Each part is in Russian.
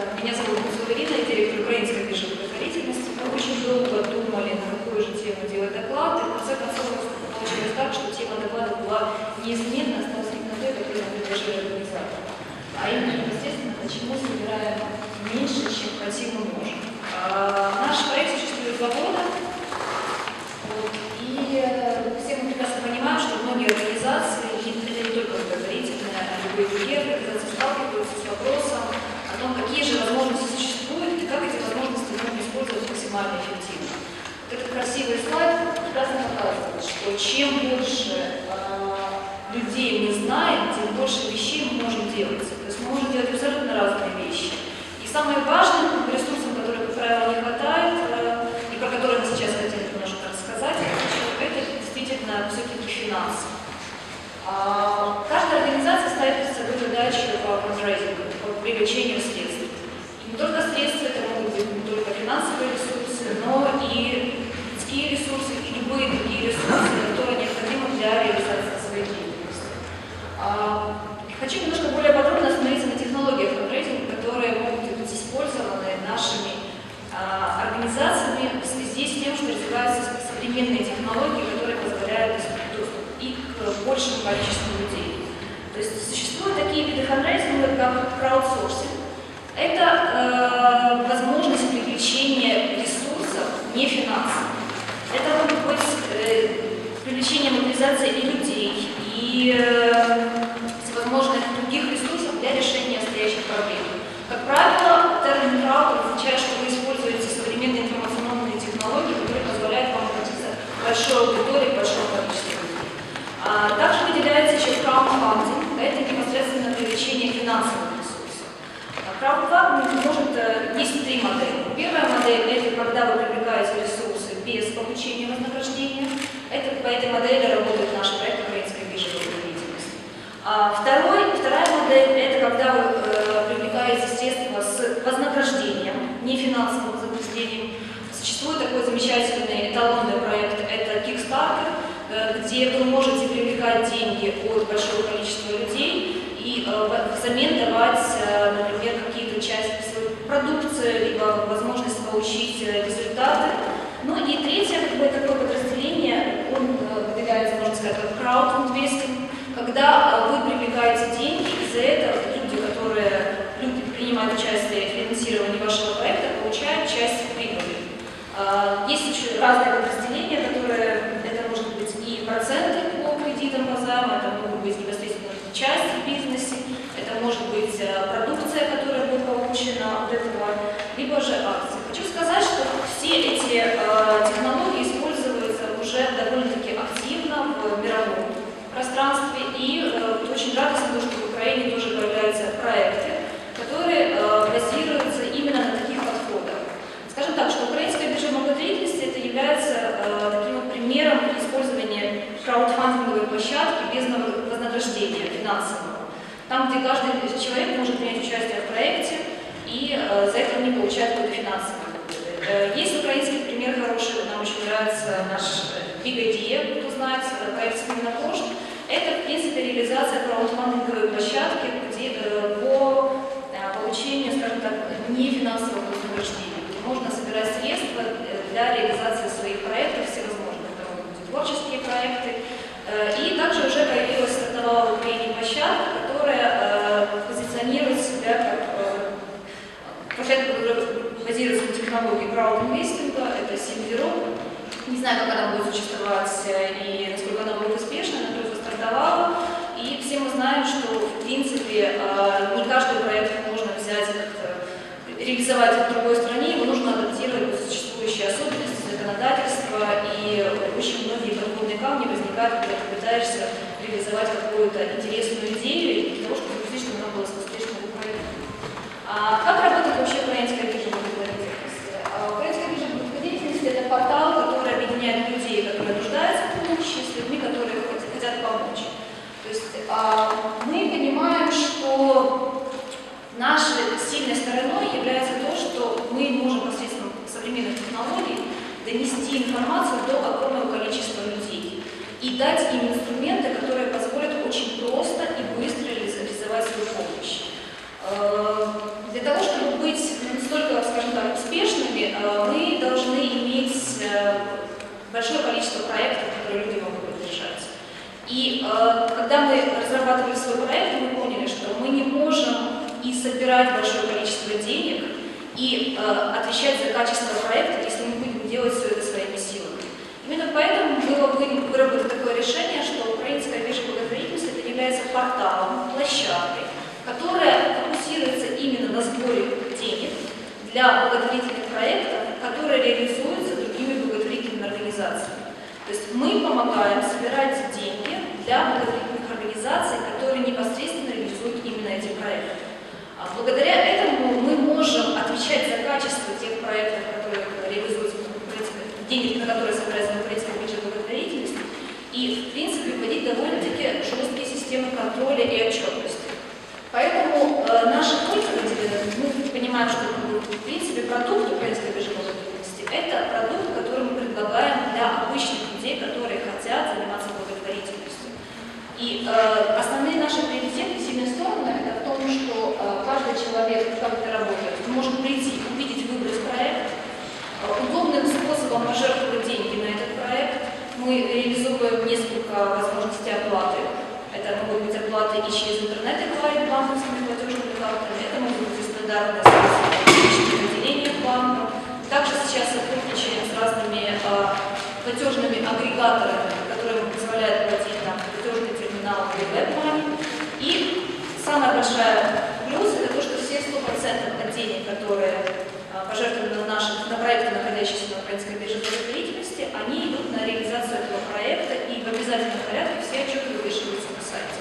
Меня зовут Ирина, я директор украинской благотворительности. Мы очень долго думали, на какую же тему делать доклад, и в конце концов получилось так, что тема доклада была неизменна, осталась именно той, которую мы предложили организаторам. А именно, естественно, почему собираем меньше, чем хотим и можем. А, Наш проект существует два года, вот, и э, все мы прекрасно понимаем, что многие организации, и это не только благотворительные, а любые другие организации сталкиваются с вопросом о том, какие же возможности существуют и как эти возможности можно использовать максимально эффективно. Вот этот красивый слайд прекрасно показывает, что чем больше э, людей мы знаем, тем больше вещей мы можем делать. То есть мы можем делать абсолютно разные вещи. И самое важное, ресурсом, который, как правило, не хватает, э, и про который мы сейчас хотим немножко рассказать, это действительно все-таки финансы. А, Каждая организация ставит перед собой задачу по фандрайзингу, по привлечению средств. И не только средства, это могут быть не только финансовые ресурсы, но и людские ресурсы и любые другие ресурсы, которые необходимы для реализации своей деятельности. А, Хочу немножко более подробно остановиться на технологиях фандрайзинга, которые могут быть использованы нашими а, организациями в связи с тем, что развиваются современные технологии, которые позволяют доступ и к большему количеству людей. То есть существуют такие виды фандрайзинга, как краудсорсинг. Это э, возможность привлечения ресурсов не финансов. Это может быть э, привлечение мобилизации и людей, и э, всевозможных других ресурсов для решения стоящих проблем. Как правило, термин крауд означает, что вы используете современные информационные технологии, которые позволяют вам обратиться к большой аудитории, большому количеству людей. А также выделяется еще краудфандинг, это непосредственно привлечение финансовых ресурсов. А Краудфандинг может, э, есть три модели. Первая модель – это когда вы привлекаете ресурсы без получения вознаграждения. Это, по этой модели работает наш проект «Украинская биржа благотворительности». А второй, вторая модель – это когда вы э, привлекаете средства с вознаграждением, не финансовым вознаграждением. Существует такой замечательный эталонный проект – это Kickstarter, э, где вы можете привлекать деньги от большого количества людей и э, взамен давать, э, например, какие-то части своей продукции, либо возможность получить э, результаты. Ну и третье как бы, такое подразделение, он выделяется, можно сказать, как краудинвестинг, когда вы привлекаете деньги, и за это люди, которые люди принимают участие в финансировании вашего проекта, получают часть прибыли. Есть разные подразделения, которые, это может быть и проценты по кредитам, по займам, это могут быть непосредственно часть в бизнесе, это может быть э, продукция, которая будет получена от этого, либо же акции. Хочу сказать, что все эти э, технологии используются уже довольно-таки активно в мировом пространстве, и э, вот очень радостно, то, что в Украине тоже появляются проекты, которые э, базируются именно на таких подходах. Скажем так, что украинская биржа благотворительности это является э, таким вот примером использования краудфандинговой площадки без вознаграждения финансового. Там, где каждый человек может принять участие в проекте и э, за это не получает какой-то финансовый. Э, Есть украинский пример хороший, нам очень нравится наш э, Big Idea, кто знает, э, проект «Смена пошт». Это, в принципе, реализация краудфандинговой площадки где, э, по э, получению, скажем так, нефинансового вознаграждения. где Можно собирать средства э, для реализации своих проектов всевозможных. Это могут быть творческие проекты. Э, И также уже появилась, стартовала в Украине площадка, которая э, позиционирует себя как э, площадка, которая базируется на технологии краудинвестинга, это Сильверо. Не знаю, как она будет существовать и насколько она будет успешна, она только стартовала. И все мы знаем, что, в принципе, э, не каждый проект можно взять как-то реализовать в другой стране, его нужно донести информацию до огромного количества людей и дать им инструменты, которые позволят очень просто и быстро реализовать свою помощь. Э, для того, чтобы быть ну, настолько, скажем так, успешными, э, мы должны иметь э, большое количество проектов, которые люди могут поддержать. И когда мы разрабатывали свой проект, мы поняли, что мы не можем и собирать большое количество денег, и отвечать за качество проекта, для благотворительных проектов, которые реализуются другими благотворительными организациями. То есть мы помогаем собирать деньги для благотворительных организаций, которые непосредственно реализуют именно эти проекты. А благодаря этому мы можем отвечать за качество тех проектов, которые реализуются, деньги, на которые на украинской бирже благотворительности, и, в принципе, вводить довольно-таки жесткие системы контроля и отчетности. Поэтому э, наши пользователи, мы понимаем, что, в принципе, продукт украинской биржи благотворительности – это продукт, который мы предлагаем для обычных людей, которые хотят заниматься благотворительностью. И э, основные наши приоритеты, сильные стороны, это в том, что э, каждый человек, как это работает, может прийти, увидеть, выбрать проект, э, удобным способом пожертвовать деньги на этот проект. Мы реализуем несколько возможностей оплаты. Это могут быть оплаты и через интернет, и говорить банковскими платежными картами. Это могут быть стандартные способы платежными агрегаторами, которые позволяют платить на платежный терминал или веб-мани. И самая большая плюс это то, что все 100% от денег, которые а, пожертвованы на, наши, на проекты, находящиеся на украинской бирже благотворительности, они идут на реализацию этого проекта, и в обязательном порядке все отчеты вывешиваются на сайте.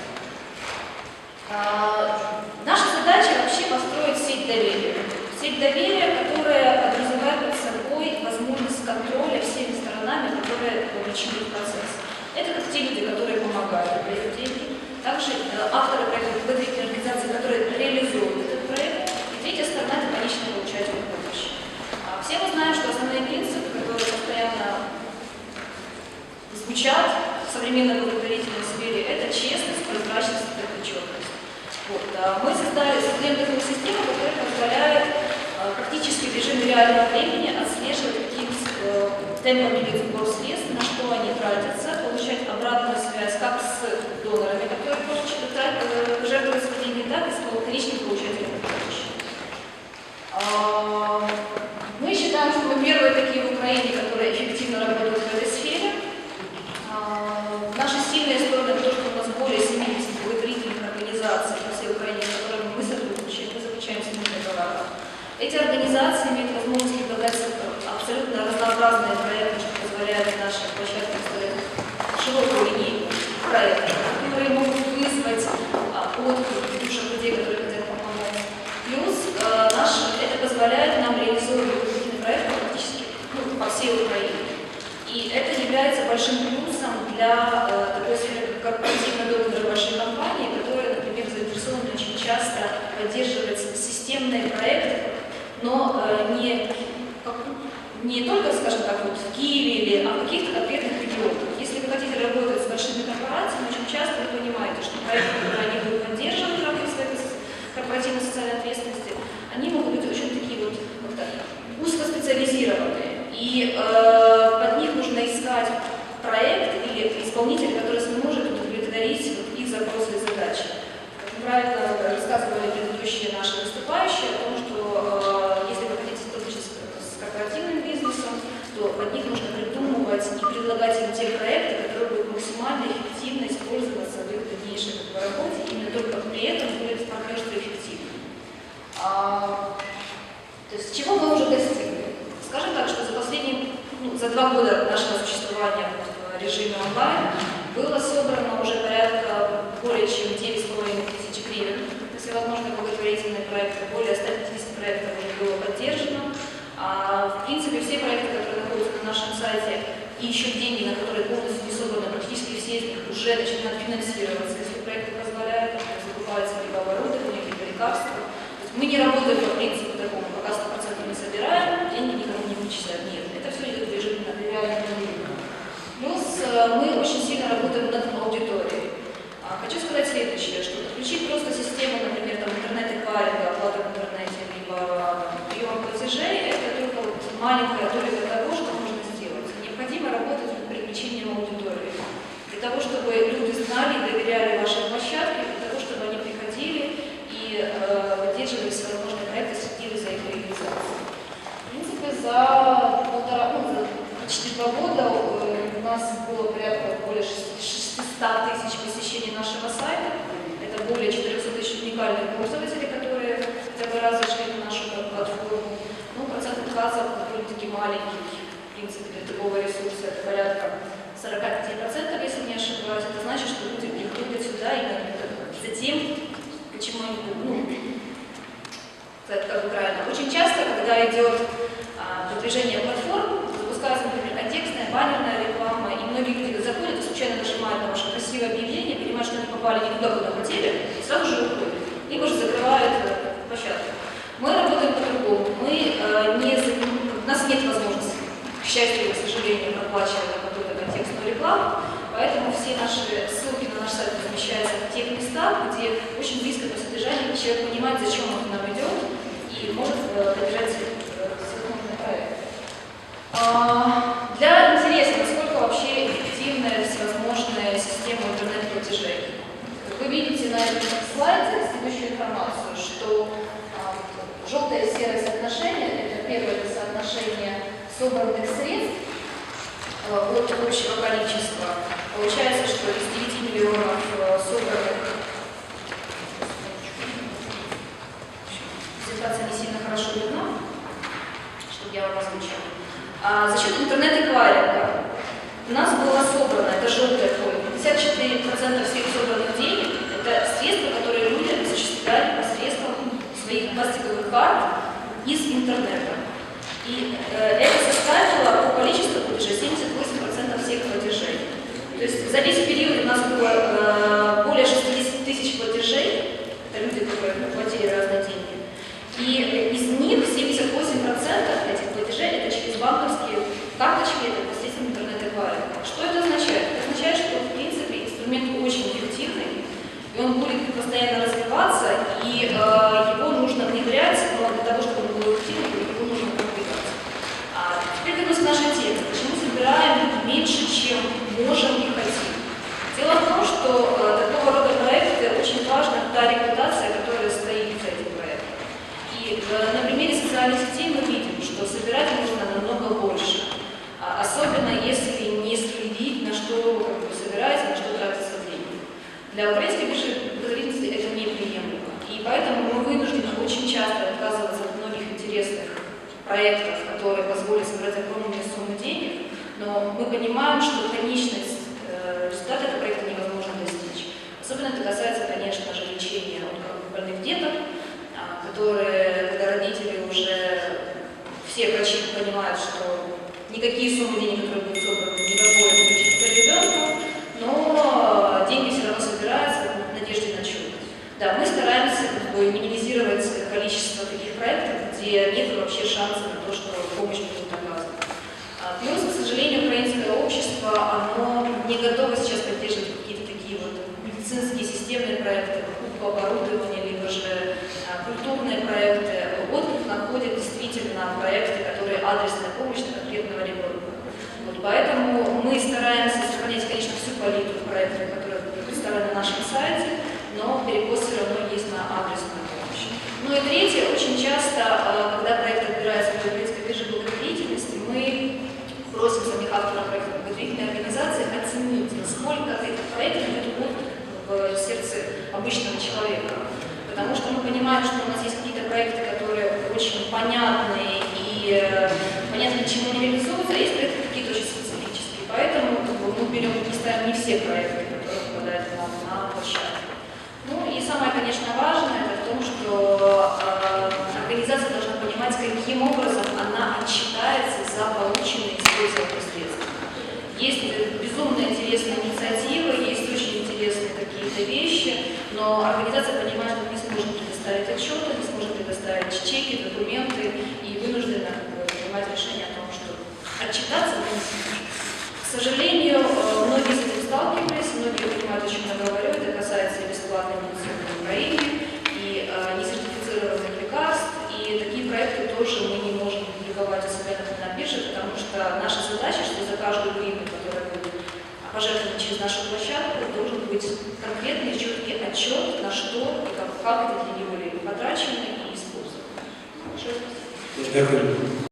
А, наша задача вообще построить сеть доверия. Сеть доверия, которая подразумевает под собой возможность контроля всеми сторонами, которые вовлечены в процесс. Это как те люди, которые помогают, дают деньги, также э, авторы проекта, благотворительные организации, которые реализуют этот проект, и третья сторона – это конечный получатель помощи. А все мы знаем, что основные принципы, которые постоянно звучат в современной благотворительной сфере, это честность, прозрачность и отчетность. Вот. Мы создали, создаем такую систему, которая позволяет Э, практически в режиме реального времени отслеживать, темпом идет сбор средств, на что они тратятся, получать обратную связь как с донорами, которые э, жертвуют свои деньги, так и с конечным получателем помощи. А, мы считаем, что мы первые такие в Украине, которые эффективно работают в этой сфере. А, наши сильные стороны то, что у нас более 70 благотворительных организаций по всей Украине, с которыми мы сотрудничаем, мы заключаем с ними договора. Эти организации имеют возможность предлагать абсолютно разнообразные проекты, что позволяет нашей площадке строить широкую линейку проектов, которые могут вызвать а, отклик душах людей, которые хотят помогать. Плюс а, наш, это позволяет нам реализовывать какие-то проекты практически ну, по всей Украине. И это является большим плюсом для э, такой сферы, как корпоративно-договоры большой компании, которые, например, заинтересованы очень часто поддерживать системные проекты, но э, не, не только, скажем так, вот в Киеве, или, а в каких-то конкретных регионах. Если вы хотите работать с большими корпорациями, очень часто вы понимаете, что проекты, которые они будут поддерживать в рамках своей корпоративной социальной ответственности, они могут быть очень такие вот, вот так, узкоспециализированные. И э, под них нужно искать проект или исполнитель, который сможет удовлетворить вот, их запросы и задачи. Как правильно рассказывали предыдущие наши выступающие о том, что э, корпоративным бизнесом, то под них нужно придумывать и предлагать им те проекты, которые будут максимально эффективно использоваться в их дальнейшей работе, именно только при этом будет партнерство эффективным. А, то есть чего мы уже достигли? Скажем так, что за последние, ну, за два года нашего существования в режиме онлайн было собрано уже порядка более чем 9,5 тысяч гривен на всевозможные благотворительные проекты, более 150 проектов уже было поддержано. А, в принципе, все проекты, которые находятся на нашем сайте, и еще деньги, на которые полностью не собраны, практически все из них уже начинают финансироваться. Если проекты позволяют, закупаются либо оборудование, либо лекарства. мы не работаем по принципу такому, пока 100% не собираем, деньги никому не вычисляют. Нет, это все идет в режиме реальном уровне. Плюс э, мы очень сильно работаем над аудиторией. А, хочу сказать следующее, что подключить просто систему, например, там, интернет-эквайринга, оплаты в интернете, либо прием платежей, это только маленькая доля того, что можно сделать. Необходимо работать для того, чтобы люди знали и доверяли вашей площадке, для того, чтобы они приходили и э, поддерживали всевозможные проекты, следили за их реализацией. В принципе, за полтора, ну, за почти два года э, у нас было порядка более 600 тысяч посещений нашего сайта. Это более 400 тысяч уникальных пользователей, которые хотя бы раз зашли на нашу платформу. Ну, процент отказов довольно-таки маленький, в принципе, для такого ресурса. Это порядка 45%, если не ошибаюсь. Это значит, что люди приходят сюда именно за тем, почему они, ну, сказать как правильно. Очень часто, когда идет а, продвижение платформ, запускается, например, контекстная, баннерная реклама, и многие люди заходят и случайно нажимают на ваше красивое объявление, понимают, что они попали не туда, куда хотели, и сразу же уходят. Либо же закрывают э, площадку. Мы работаем по-другому. Мы э, не, у нас нет возможности, к счастью или к сожалению, проплачивать контекстную рекламу, поэтому все наши ссылки на наш сайт размещаются в тех местах, где очень близко по содержанию человек понимает, зачем он к нам идет, и может э, поддержать э, всевозможные проекты. А, Для интереса, насколько вообще эффективны всевозможные системы интернет-платежей. Вы видите на этом слайде следующую информацию, что а, желтое и серое соотношение, это первое это соотношение собранных средств от общего количества. Получается, что из 9 миллионов а, собранных презентация не сильно хорошо видна, чтобы я вам озвучила. А, за счет интернет-эквайринга у нас было собрано, это желтая поле, 54% всех собранных денег – это средства, которые люди осуществляли посредством своих пластиковых карт из интернета. И э, это платежей 78% всех платежей. То есть за весь период у нас было э, более 60 тысяч платежей, люди, которые платили разные деньги. И из них 78% этих платежей это через банковские карточки, это посредством интернет-эквайринга. Что это означает? Это означает, что в принципе инструмент очень эффективный, и он будет постоянно развиваться, и э, его нужно внедрять, но для того, чтобы он был эффективным, его нужно продвигать. А теперь вернусь к нашей теме. Почему собираем меньше, чем можем и хотим? Дело в том, что э, такого рода проекты очень важна та репутация, которая стоит за этим проектом. И э, на примере социальных сетей мы видим, что собирать нужно намного больше. А Особенно если не следить, на что как бы, собирается, на что тратятся деньги. Для украинской биржи это неприемлемо. И поэтому мы вынуждены очень часто отказываться от многих интересных проектов, которые позволят собрать огромные суммы денег, но мы понимаем, что конечность э, результата этого проекта невозможно достичь. Особенно это касается, конечно же, лечения онкобольных деток, а, которые, когда родители уже, все врачи понимают, что никакие суммы денег, которые будут собраны, не позволят лечить ребенку, но деньги все равно собираются в надежде на чудо. Да, мы стараемся как бы, минимизировать количество таких проектов, где нет вообще шанса на то, что помощь будет оказана. А, Плюс, к сожалению, украинское общество, оно не готово сейчас поддерживать какие-то такие вот медицинские системные оборудования, либо же а, культурные проекты. Отклик находят действительно проекты, которые адресная помощь на конкретного ребенка. Вот поэтому мы стараемся сохранять, конечно, всю палитру проектов, которые представлены на нашем сайте, но перекос все равно есть на адресную помощь. Ну и третье, очень часто, а, когда проект отбирается в Европейской бирже благотворительности, мы просим самих авторов проекта благотворительной организации оценить, насколько этот проект идет в сердце обычного человека. Потому что мы понимаем, что у нас есть какие-то проекты, которые очень понятные и э, понятно, чему они реализуются, а есть проекты какие-то очень специфические. Поэтому мы берем, не ставим не все проекты, которые попадают к нам на площадку. Ну и самое, конечно, важное, это в том, что э, организация должна понимать, каким образом она отчитается за полученные использованные средства. Есть э, безумно интересные инициативы, есть очень интересные какие-то вещи, но организация понимает, что мы не сможем предоставить отчеты, не сможем предоставить чеки, документы и вынуждена бы, принимать решение о том, что отчитаться мы не сможем. К сожалению, э, многие с этим сталкивались, многие понимают, о чем я говорю, это касается бесплатной медицины в Украине, и э, несертифицированных лекарств, и такие проекты тоже мы не можем публиковать себя на бирже, потому что наша задача, что за каждую гривну, которая будет а, пожертвований через нашу площадку, должен быть конкретный четкий отчет, на что и как, как эти деньги были потрачены Дякую.